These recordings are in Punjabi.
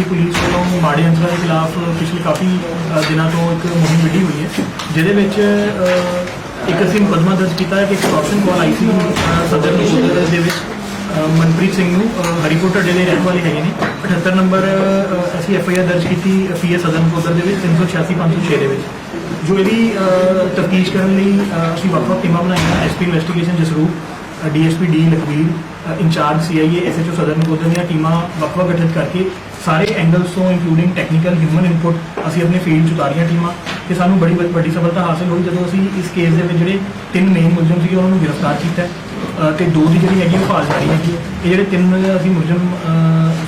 ਕਿ ਪੁਲਿਸ ਵੱਲੋਂ ਮਾੜੇ ਅੰਸਰਾਂ ਦੇ ਖਿਲਾਫ ਪਿਛਲੇ ਕਾਫੀ ਅ, ਦਿਨਾਂ ਤੋਂ ਇੱਕ ਮੁਹਿੰਮ ਵਿੱਢੀ ਹੋਈ ਹੈ ਜਿਹਦੇ ਵਿੱਚ ਅ, ਇੱਕ ਅਸੀਂ ਮੁਕੱਦਮਾ ਦਰਜ ਕੀਤਾ ਹੈ ਕਿ ਇੱਕ ਕਰਪਸ਼ਨ ਕਾਲ ਆਈ ਸੀ ਅ, ਸਦਰ ਨਗਰ ਦੇ ਵਿੱਚ ਅ, ਮਨਪ੍ਰੀਤ ਸਿੰਘ ਨੂੰ ਅ, ਹਰੀਪੁਰ ਢੱਡੇ ਦੇ ਰਹਿਣ ਵਾਲੇ ਹੈਗੇ ਨੇ। 78 ਨੰਬਰ ਅ, ਅਸੀਂ ਐਫ ਆਈ ਆਰ ਦਰਜ ਕੀਤੀ ਪੀ ਪੀਏ ਸਦਰ ਨਗਰ ਦੇ ਵਿੱਚ 386 506 ਦੇ ਵਿੱਚ। ਜੋ ਇਹਦੀ ਤਫਤੀਸ਼ ਕਰਨ ਲਈ ਅ, ਅਸੀਂ ਵੱਖ-ਵੱਖ ਟੀਮਾਂ ਬਣਾਈਆਂ SP investigation Jasroop DSP D Lakhvir ਅ, incharge CIA SHO Sadar Nakodar ਦੀਆਂ ਟੀਮਾਂ ਵੱਖ-ਵੱਖ ਗਠਿਤ ਕਰਕੇ ਸਾਰੇ ਐਂਗਲਸ ਤੋਂ ਇਨਕਲੂਡਿੰਗ ਟੈਕਨੀਕਲ ਹਿਊਮਨ ਇਨਪੁਟ ਅਸੀਂ ਆਪਣੇ ਫੀਲਡ 'ਚ ਉਤਾਰੀਆਂ ਟੀਮਾਂ ਤੇ ਸਾਨੂੰ ਬੜੀ ਵੱ- ਵੱਡੀ ਸਫਲਤਾ ਹਾਸਲ ਹੋਈ ਜਦੋਂ ਅਸੀਂ ਇਸ ਕੇਸ ਦੇ ਵਿੱਚ ਜਿਹੜੇ ਤਿੰਨ ਮੇਨ ਮੁਲਜ਼ਮ ਸੀਗੇ ਉਹਨਾਂ ਨੂੰ ਗ੍ਰਿਫਤਾਰ ਕੀਤਾ ਹੈ। ਤੇ ਦੋ ਦੀ ਜਿਹੜੀ ਹੈਗੀ ਉਹ ਭਾਲ ਜਾਰੀ ਹੈਗੀ ਹੈ। ਇਹ ਜਿਹੜੇ ਤਿੰਨ ਅਸੀਂ ਮੁਲਜ਼ਮ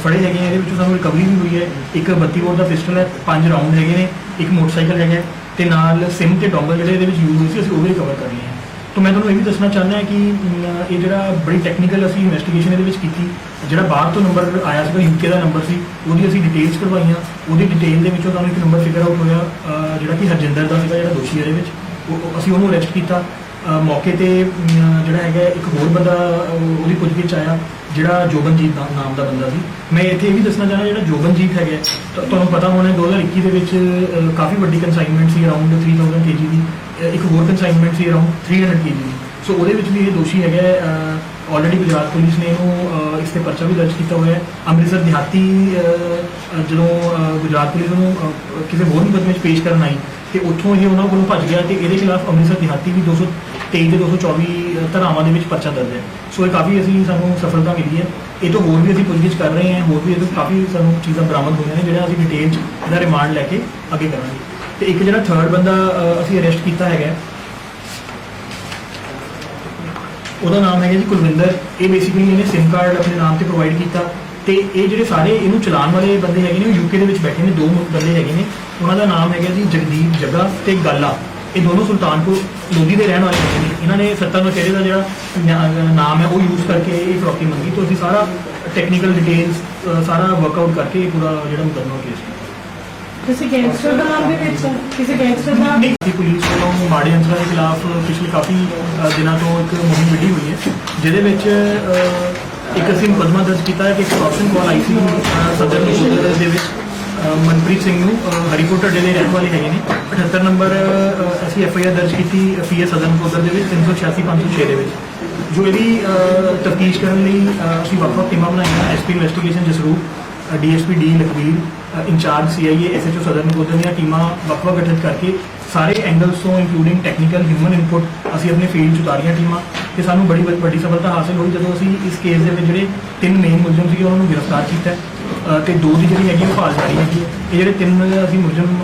ਫੜੇ ਹੈਗੇ ਆ ਇਹਦੇ ਵਿੱਚੋਂ ਸਾਨੂੰ ਰਿਕਵਰੀ ਵੀ ਹੋਈ ਹੈ ਇੱਕ 32 ਬੋਰ ਦਾ ਪਿਸਟਲ ਹੈ ਪੰਜ ਰਾਉਂਡ ਹੈਗੇ ਨੇ ਇੱਕ ਮੋਟਰਸਾਈਕਲ ਹੈਗਾ ਹੈ, ਤੇ ਨਾਲ ਸਿਮ ਤੇ ਡੋਂਗਲ ਜਿਹੜੇ ਇਹਦੇ ਵਿੱਚ ਯੂਜ਼ ਹੋਏ ਸੀ ਅਸੀਂ ਉਹ ਵੀ ਰਿਕਵਰ ਕਰ ਲਏ ਹੈ ਤਾਂ ਮੈਂ ਤੁਹਾਨੂੰ ਇਹ ਵੀ ਦੱਸਣਾ ਚਾਹੁੰਦਾ ਹਾਂ ਕਿ ਇਹ ਜਿਹੜਾ ਬੜੀ ਟੈਕਨੀਕਲ ਅਸੀਂ ਇਨਵੈਸਟੀਗੇਸ਼ਨ ਇਹਦੇ ਵਿੱਚ ਕੀਤੀ, ਜਿਹੜਾ ਬਾਹਰ ਤੋਂ ਨੰਬਰ ਆਇਆ ਸੀਗਾ ਯੂਕੇ ਦਾ ਨੰਬਰ ਸੀ, ਉਹਦੀ ਅਸੀਂ ਡਿਟੇਲਸ ਕਢਵਾਈਆਂ ਉਹਦੀ ਡਿਟੇਲ ਦੇ ਵਿੱਚੋਂ ਸਾਨੂੰ ਇੱਕ ਨੰਬਰ ਫਿਗਰ ਆਊਟ ਹੋਇਆ ਜਿਹੜਾ ਕਿ ਹਰਜਿੰਦਰ ਦਾ ਸੀਗਾ, ਜਿਹੜਾ ਦੋਸ਼ੀ ਇਹਦੇ ਵਿੱਚ, ਉਹ- ਅਸੀਂ ਉਹਨੂੰ ਅਰੈਸਟ ਕੀਤਾ ਮੌਕੇ ਤੇ ਜਿਹੜਾ ਹੈਗਾ ਇੱਕ ਹੋਰ ਬੰਦਾ ਉਹਦੀ ਪੁੱਛਗਿੱਛ ਆਇਆ, ਜਿਹੜਾ ਜੋਬਨਜੀਤ ਦਾ ਨਾਮ ਦਾ ਬੰਦਾ ਸੀ। ਮੈਂ ਇੱਥੇ ਇਹ ਵੀ ਦੱਸਣਾ ਚਾਹੁੰਦਾ, ਜਿਹੜਾ ਜੋਬਨਜੀਤ ਹੈਗਾ ਤਾਂ, ਤੁਹਾਨੂੰ ਪਤਾ ਹੋਣਾ 2021 ਦੇ ਵਿੱਚ ਕਾਫੀ ਵੱਡੀ ਕਨਸਾਈਨਮੈਂਟ ਸੀ ਅਰਾਊਂਡ 3000 ਕੇਜੀ ਦੀ। ਇੱਕ ਹੋਰ ਕਨਸਾਈਨਮੈਂਟ ਸੀ ਅਰਾਊਂਡ 300 ਕੇਜੀ ਦੀ। ਸੋ ਉਹਦੇ ਵਿੱਚ ਵੀ ਇਹ ਦੋਸ਼ੀ ਹੈਗਾ ਆਲਰੇਡੀ ਗੁਜਰਾਤ ਪੁਲਿਸ ਨੇ ਇਹਨੂੰ ਇਸ ਤੇ ਪਰਚਾ ਵੀ ਦਰਜ ਕੀਤਾ ਹੋਇਆ ਹੈ। ਅੰਮ੍ਰਿਤਸਰ ਦਿਹਾਤੀ ਜਦੋਂ ਗੁਜਰਾਤ ਪੁਲਿਸ ਨੂੰ ਕਿਸੇ ਹੋਰ ਮੁਕੱਦਮੇ 'ਚ ਪੇਸ਼ ਕਰਨ ਆਈ ਤੇ ਉੱਥੋਂ ਇਹ ਉਹਨਾਂ ਕੋਲੋਂ ਭੱਜ ਗਿਆ ਤੇ ਇਹਦੇ ਖਿਲਾਫ ਅੰਮ੍ਰਿਤਸਰ ਦਿਹਾਤੀ ਵੀ 223 ਤੇ 224 ਧਾਰਾਵਾਂ ਦੇ ਵਿੱਚ ਪਰਚਾ ਦਰਜ ਹੈ। ਸੋ ਇਹ ਕਾਫੀ ਅਸੀਂ ਸਾਨੂੰ ਸਫਲਤਾ ਮਿਲੀ ਹੈ। ਇਹ ਤੋਂ ਹੋਰ ਵੀ ਅਸੀਂ ਪੁੱਛਗਿੱਛ ਕਰ ਰਹੇ ਹਾਂ, ਹੋਰ ਵੀ ਇਹਦੇ ਤੋਂ ਕਾਫੀ ਸਾਨੂੰ ਚੀਜ਼ਾਂ ਬਰਾਮਦ ਹੋਈਆਂ ਨੇ, ਜਿਹੜਾ ਅਸੀਂ ਡਿਟੇਲ 'ਚ ਇਹਦਾ ਰਿਮਾਂਡ ਲੈ ਕੇ ਅੱਗੇ ਕਰਾਂਗੇ। ਤੇ ਇੱਕ ਜਿਹੜਾ ਥਰਡ ਬੰਦਾ ਅਸੀਂ ਅਰੈਸਟ ਕੀਤਾ ਹੈਗਾ ਉਹਦਾ ਨਾਮ ਹੈਗਾ ਜੀ ਕੁਲਵਿੰਦਰ। ਇਹ ਬੇਸਿਕਲੀ ਇਹਨੇ SIM ਕਾਰਡ ਆਪਣੇ ਨਾਮ ਤੇ ਪ੍ਰੋਵਾਈਡ ਕੀਤਾ। ਤੇ ਇਹ ਜਿਹੜੇ ਸਾਰੇ ਇਹਨੂੰ ਚਲਾਉਣ ਵਾਲੇ ਬੰਦੇ ਹੈਗੇ ਨੇ ਉਹ ਯੂਕੇ ਦੇ ਵਿੱਚ ਬੈਠੇ ਨੇ ਦੋ ਬੰਦੇ ਹੈਗੇ ਨੇ। ਉਹਨਾਂ ਦਾ ਨਾਮ ਹੈਗਾ ਜੀ ਜਗਦੀਪ ਜੱਗਾ ਤੇ ਗਾਲਾ। ਇਹ ਦੋਨੋਂ ਸੁਲਤਾਨਪੁਰ ਲੋਧੀ ਦੇ ਰਹਿਣ ਵਾਲੇ ਹੈਗੇ ਨੇ। ਇਹਨਾਂ ਨੇ ਸੱਤਾ ਨਸ਼ੇਰੇ ਦਾ ਜਿਹੜਾ ਨਾਮ ਹੈ ਉਹ ਯੂਜ਼ ਕਰਕੇ ਇਹ ਫਰੋਕੀ ਮੰਗੀ ਤੋਂ ਅਸੀਂ ਸਾਰਾ ਟੈਕਨੀਕਲ ਡਿਟੇਲਸ ਸਾਰਾ ਵਰਕਆਊਟ ਕਰਕੇ ਇਹ ਪੂਰਾ ਜਿਹੜਾ ਮੁਕੱਦਮਾ ਕੇਸ ਕੀਤਾ। ਕਿਸੇ ਗੈਂਗਸਟਰ ਦਾ ਨਾਮ ਵੀ ਵਿੱਚ ਕਿਸੇ ਗੈਂਗਸਟਰ ਦਾ ਨਹੀਂ ਕਿ ਪੁਲਿਸ ਵੱਲੋਂ ਮਾੜੇ ਅੰਸਰਾਂ ਦੇ ਖਿਲਾਫ ਪਿਛਲੇ ਕਾਫੀ ਦਿਨਾਂ ਤੋਂ ਇੱਕ ਮੁਹਿੰਮ ਵਿੱਢੀ ਹੋਈ ਹੈ ਜਿਹਦੇ ਵਿੱਚ ਇੱਕ ਅਸੀਂ ਮੁਕੱਦਮਾ ਦਰਜ ਕੀਤਾ ਹੈ ਕਿ ਇੱਕ ਕਰਪਸ਼ਨ ਕਾਲ ਆਈ ਸੀ ਸਦਰ ਨਗਰ ਦੇ ਵਿੱਚ ਮਨਪ੍ਰੀਤ ਸਿੰਘ ਨੂੰ ਅ, ਹਰੀਪੁਰ ਢੱਡੇ ਦੇ ਰਹਿਣ ਵਾਲੇ ਹੈਗੇ ਨੇ। 78 ਨੰਬਰ ਅਸੀਂ ਐਫ ਆਈ ਆਰ ਦਰਜ ਕੀਤੀ ਪੀਏ ਸਦਰ ਨਗਰ ਦੇ ਵਿੱਚ 386 506 ਦੇ ਵਿੱਚ। ਜੋ ਇਹਦੀ ਤਫਤੀਸ਼ ਕਰਨ ਲਈ ਅਸੀਂ ਵੱਖ-ਵੱਖ ਟੀਮਾਂ ਬਣਾਈਆਂ SP investigation Jasroop DSP D Lakhvir ਅ, incharge CIA SHO Sadar Nakodar ਦੀਆਂ ਟੀਮਾਂ ਵੱਖ-ਵੱਖ ਗਠਿਤ ਕਰਕੇ ਸਾਰੇ ਐਂਗਲਸ ਤੋਂ ਇੰਕਲੂਡਿੰਗ ਟੈਕਨੀਕਲ ਹਿਊਮਨ ਇਨਪੁਟ ਅਸੀਂ ਆਪਣੇ ਫੀਲਡ 'ਚ ਉਤਾਰੀਆਂ ਟੀਮਾਂ। ਤੇ ਸਾਨੂੰ ਬੜੀ ਵੱ- ਵੱਡੀ ਸਫਲਤਾ ਹਾਸਲ ਹੋਈ ਜਦੋਂ ਅਸੀਂ ਇਸ ਕੇਸ ਦੇ ਵਿੱਚ ਜਿਹੜੇ ਤਿੰਨ ਮੇਨ ਮੁਲਜ਼ਮ ਸੀਗੇ ਉਹਨਾਂ ਨੂੰ ਗ੍ਰਿਫਤਾਰ ਕੀਤਾ ਹੈ। ਤੇ ਦੋ ਦੀ ਜਿਹੜੀ ਹੈਗੀ ਉਹ ਭਾਲ ਜਾਰੀ ਹੈਗੀ ਹੈ। ਇਹ ਜਿਹੜੇ ਤਿੰਨ ਅਸੀਂ ਮੁਲਜ਼ਮ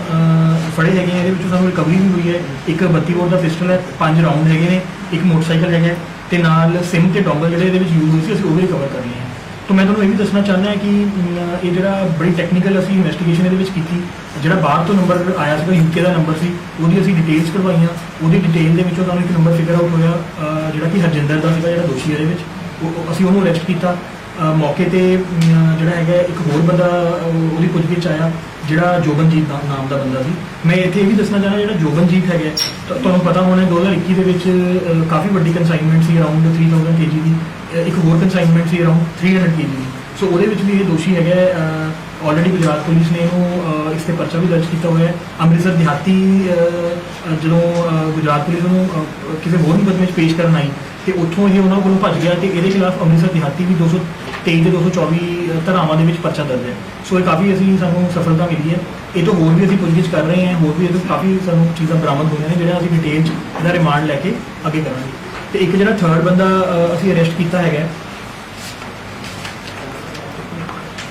ਫੜੇ ਹੈਗੇ ਆ ਇਹਦੇ ਵਿੱਚੋਂ ਸਾਨੂੰ ਰਿਕਵਰੀ ਵੀ ਹੋਈ ਹੈ। ਇੱਕ 32 ਬੋਰ ਦਾ ਪਿਸਟਲ ਹੈ ਪੰਜ ਰਾਉਂਡ ਹੈਗੇ ਨੇ ਇੱਕ ਮੋਟਰਸਾਈਕਲ ਹੈਗਾ ਹੈ, ਤੇ ਨਾਲ ਸਿਮ ਤੇ ਡੋਂਗਲ ਜਿਹੜੇ ਇਹਦੇ ਵਿੱਚ ਯੂਜ਼ ਹੋਏ ਸੀ ਅਸੀਂ ਉਹ ਵੀ ਰਿਕਵਰ ਕਰ ਲਏ ਹੈ। ਤਾਂ ਮੈਂ ਤੁਹਾਨੂੰ ਇਹ ਵੀ ਦੱਸਣਾ ਚਾਹੁੰਦਾ ਕਿ ਇਹ ਜਿਹੜਾ ਬੜੀ ਟੈਕਨੀਕਲ ਅਸੀਂ ਇਨਵੈਸਟੀਗੇਸ਼ਨ ਇਹਦੇ ਵਿੱਚ ਕੀਤੀ। ਜਿਹੜਾ ਬਾਹਰ ਤੋਂ ਨੰਬਰ ਆਇਆ ਸੀਗਾ ਯੂਕੇ ਦਾ ਨੰਬਰ ਸੀ ਉਹਦੀ ਅਸੀਂ ਡਿਟੇਲਸ ਕਢਵਾਈਆਂ ਉਹਦੀ ਡਿਟੇਲ ਦੇ ਵਿੱਚੋਂ ਤੁਹਾਨੂੰ ਇੱਕ ਨੰਬਰ ਫਿਗਰ ਆਊਟ ਹੋਇਆ ਜਿਹੜਾ ਕਿ ਹਰਜਿੰਦਰ ਦਾ ਸੀਗਾ ਜਿਹੜਾ ਦੋਸ਼ੀ ਇਹਦੇ ਵਿੱਚ। ਉਹ- ਅਸੀਂ ਉਹਨੂੰ ਅਰੈਸਟ ਕੀਤਾ। ਮੌਕੇ ਤੇ ਜਿਹੜਾ ਹੈਗਾ ਇੱਕ ਹੋਰ ਬੰਦਾ ਅ, ਉਹਦੀ ਪੁੱਛਗਿੱਛ ਆਇਆ ਜਿਹੜਾ ਜੋਬਨਜੀਤ ਦਾ ਨਾਮ ਦਾ ਬੰਦਾ ਸੀ। ਮੈਂ ਇੱਥੇ ਇਹ ਵੀ ਦੱਸਣਾ ਚਾਹੁੰਦਾ ਜਿਹੜਾ ਜੋਬਨਜੀਤ ਹੈਗਾ ਤਾਂ ਤੁਹਾਨੂੰ ਪਤਾ ਹੋਣਾ 2021 ਦੇ ਵਿੱਚ ਕਾਫੀ ਵੱਡੀ ਕਨਸਾਈਨਮੈਂਟ ਸੀ ਅਰਾਊਂਡ 3000 ਕੇਜੀ ਦੀ। ਇੱਕ ਹੋਰ ਕਨਸਾਈਨਮੈਂਟ ਸੀ ਅਰਾਊਂਡ 300 ਕੇਜੀ ਦੀ। ਸੋ ਉਹਦੇ ਵਿੱਚ ਵੀ ਇਹ ਦੋਸ਼ੀ ਹੈਗਾ ਆਲਰੇਡੀ ਗੁਜਰਾਤ ਪੁਲਿਸ ਨੇ ਇਹਨੂੰ ਇਸ ਤੇ ਪਰਚਾ ਵੀ ਦਰਜ ਕੀਤਾ ਹੋਇਆ ਹੈ। ਅੰਮ੍ਰਿਤਸਰ ਦਿਹਾਤੀ ਜਦੋਂ ਗੁਜਰਾਤ ਪੁਲਿਸ ਨੂੰ ਕਿਸੇ ਹੋਰ ਮੁਕੱਦਮੇ 'ਚ ਪੇਸ਼ ਕਰਨ ਆਈ, ਤੇ ਉੱਥੋਂ ਇਹ ਉਹਨਾਂ ਕੋਲੋਂ ਭੱਜ ਗਿਆ ਤੇ ਇਹਦੇ ਖਿਲਾਫ ਅੰਮ੍ਰਿਤਸਰ ਦਿਹਾਤੀ ਵੀ 223 ਤੇ 224 ਧਾਰਾਵਾਂ ਦੇ ਵਿੱਚ ਪਰਚਾ ਦਰਜ ਹੈ। ਸੋ ਇਹ ਕਾਫੀ ਅਸੀਂ ਸਾਨੂੰ ਸਫਲਤਾ ਮਿਲੀ ਹੈ। ਇਹ ਤੋਂ ਹੋਰ ਵੀ ਅਸੀਂ ਪੁੱਛਗਿੱਛ ਕਰ ਰਹੇ ਹਾਂ, ਹੋਰ ਵੀ ਇਹਦੇ ਤੋਂ ਕਾਫੀ ਸਾਨੂੰ ਚੀਜ਼ਾਂ ਬਰਾਮਦ ਹੋਈਆਂ ਨੇ, ਜਿਹੜਾ ਅਸੀਂ ਡਿਟੇਲ 'ਚ ਇਹਦਾ ਰਿਮਾਂਡ ਲੈ ਕੇ ਅੱਗੇ ਕਰਾਂਗੇ। ਤੇ ਇੱਕ ਜਿਹੜਾ ਥਰਡ ਬੰਦਾ ਅ, ਅਸੀਂ ਅਰੈਸਟ ਕੀਤਾ ਹੈਗਾ। ਹੈ,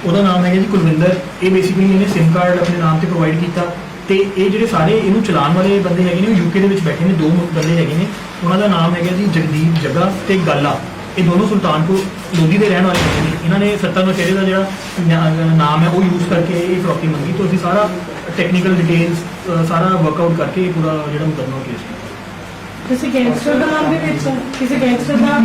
ਉਹਦਾ ਨਾਮ ਹੈਗਾ ਜੀ ਕੁਲਵਿੰਦਰ। ਇਹ ਬੇਸਿਕਲੀ ਇਹਨੇ SIM ਕਾਰਡ ਆਪਣੇ ਨਾਮ ਤੇ ਪ੍ਰੋਵਾਈਡ ਕੀਤਾ। ਤੇ ਇਹ ਜਿਹੜੇ ਸਾਰੇ ਇਹਨੂੰ ਚਲਾਉਣ ਵਾਲੇ ਬੰਦੇ ਹੈਗੇ ਨੇ ਉਹ ਯੂਕੇ ਦੇ ਵਿੱਚ ਬੈਠੇ ਨੇ ਦੋ ਬੰਦੇ ਹੈਗੇ ਨੇ। ਉਹਨਾਂ ਦਾ ਨਾਮ ਹੈਗਾ ਜੀ ਜਗਦੀਪ ਜੱਗਾ ਤੇ ਗਾਲਾ। ਇਹ ਦੋਨੋਂ ਸੁਲਤਾਨਪੁਰ ਲੋਧੀ ਦੇ ਰਹਿਣ ਵਾਲੇ ਹੈਗੇ ਨੇ। ਇਹਨਾਂ ਨੇ ਸੱਤਾ ਨਸ਼ੇਰੇ ਦਾ ਜਿਹੜਾ ਨਾ- ਨਾਮ ਹੈ ਉਹ ਯੂਜ਼ ਕਰਕੇ ਇਹ ਫਰੋਕੀ ਮੰਗੀ। ਤੋਂ ਅਸੀਂ ਸਾਰਾ ਟੈਕਨੀਕਲ ਡਿਟੇਲਸ ਸਾਰਾ ਵਰਕਆਊਟ ਕਰਕੇ ਇਹ ਪੂਰਾ ਜਿਹੜਾ ਮੁਕੱਦਮਾ ਕੇਸ ਕਿਸੇ ਗੈਂਗਸਟਰ ਦਾ ਨਾਮ ਵੀ ਵਿੱਚ ਕਿਸੇ ਗੈਂਗਸਟਰ ਦਾ